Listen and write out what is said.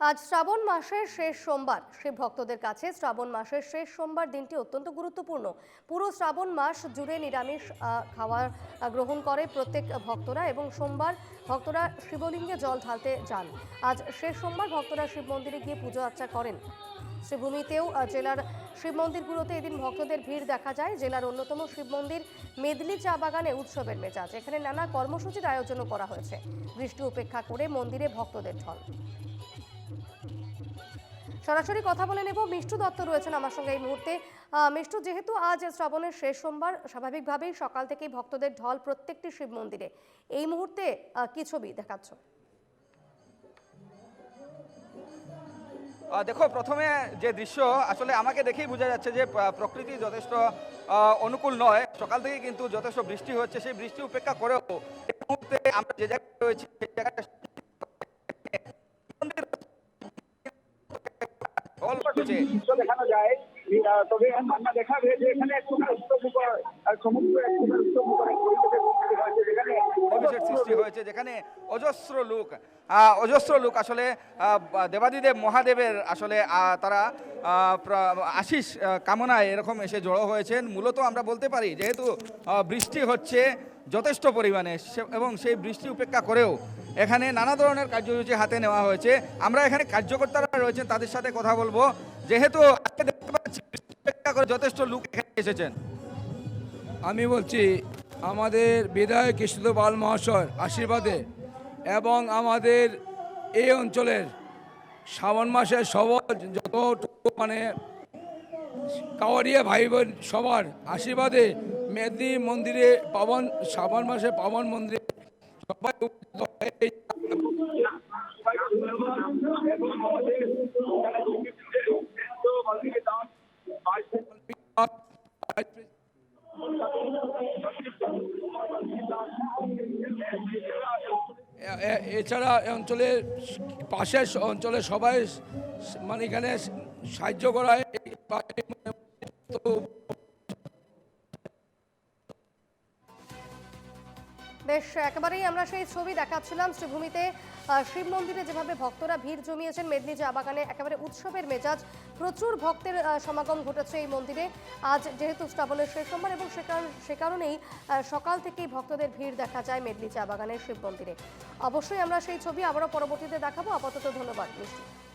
আজ শ্রাবণ মাসের শেষ সোমবার। শিব ভক্তদের কাছে শ্রাবণ মাসের শেষ সোমবার দিনটি অত্যন্ত গুরুত্বপূর্ণ। পুরো শ্রাবণ মাস জুড়ে নিরামিষ খাওয়ার গ্রহণ করে প্রত্যেক ভক্তরা এবং সোমবার ভক্তরা শিবলিঙ্গে জল ঢালতে যান। আজ শেষ সোমবার ভক্তরা শিব মন্দিরে গিয়ে পুজো আর্চা করেন। আহ, জেলার শিব মন্দিরগুলোতে এদিন ভক্তদের ভিড় দেখা যায়। জেলার অন্যতম শিব মন্দির মেদলি চা বাগানে উৎসবের মেজাজ। এখানে নানা কর্মসূচির আয়োজনও করা হয়েছে। বৃষ্টি উপেক্ষা করে মন্দিরে ভক্তদের ঢল। সরাসরি কথা বলে নেব মিষ্টু দত্ত রয়েছেন আমার সঙ্গে এই মুহূর্তে। মিষ্টু যেহেতু আজ শ্রাবণের শেষ সোমবার স্বাভাবিকভাবেই সকাল থেকেই ভক্তদের ঢল প্রত্যেকটি শিব মন্দিরে এই মুহূর্তে কি ছবি দেখাচ্ছ? দেখো, প্রথমে যে দৃশ্য, আসলে আমাকে দেখেই বোঝা যাচ্ছে যে প্রকৃতি যথেষ্ট অনুকূল নয়। সকাল থেকে কিন্তু যথেষ্ট বৃষ্টি হচ্ছে। সেই বৃষ্টি উপেক্ষা করেও এই মুহূর্তে আমরা যে জায়গায় রয়েছি, সেই জায়গাটা দেখানো যায়। তবে আমরা দেখাবে যে এখানে সমুদ্র সৃষ্টি হয়েছে যেখানে অজস্র লোক অজস্র লোক আসলে দেবাদিদেব মহাদেবের আসলে তারা আশিস কামনায় এরকম এসে জড়ো হয়েছেন। মূলত আমরা বলতে পারি যেহেতু বৃষ্টি হচ্ছে যথেষ্ট পরিমাণে এবং সেই বৃষ্টি উপেক্ষা করেও এখানে নানা ধরনের কার্যসূচি হাতে নেওয়া হয়েছে। আমরা এখানে কার্যকর্তারা রয়েছেন তাদের সাথে কথা বলব। যেহেতু আজকে দেখতে পাচ্ছি উপেক্ষা করে যথেষ্ট লোক এখানে এসেছেন। আমি বলছি আমাদের বিধায়ক কৃষ্ণ পাল মহাশয়ের আশীর্বাদে এবং আমাদের এই অঞ্চলের শ্রাবণ মাসের সবার যত মানে কাওয়ারিয়া ভাই বোন সবার আশীর্বাদে মেদিনী মন্দিরে পাবন, শ্রাবণ মাসে পাবন মন্দিরে সবাই এছাড়া অঞ্চলের পাশের অঞ্চলে সবাই মানে এখানে সাহায্য করায়। বেশ, একেবারেই আমরা সেই ছবি দেখাচ্ছিলাম শ্রীভূমিতে। শিব মন্দিরে যেভাবে ভক্তরা ভিড় জমিয়েছেন মেদিনী চা বাগানে, একেবারে উৎসবের মেজাজ। প্রচুর ভক্তের সমাগম ঘটেছে এই মন্দিরে। আজ যেহেতু শ্রাবণের শেষ সোমবার এবং সে কারণ- সে কারণেই সকাল থেকেই ভক্তদের ভিড় দেখা যায় মেদিনী চা বাগানের শিব মন্দিরে। অবশ্যই আমরা সেই ছবি আবারও পরবর্তীতে দেখাবো। আপাতত ধন্যবাদ, মিষ্টি।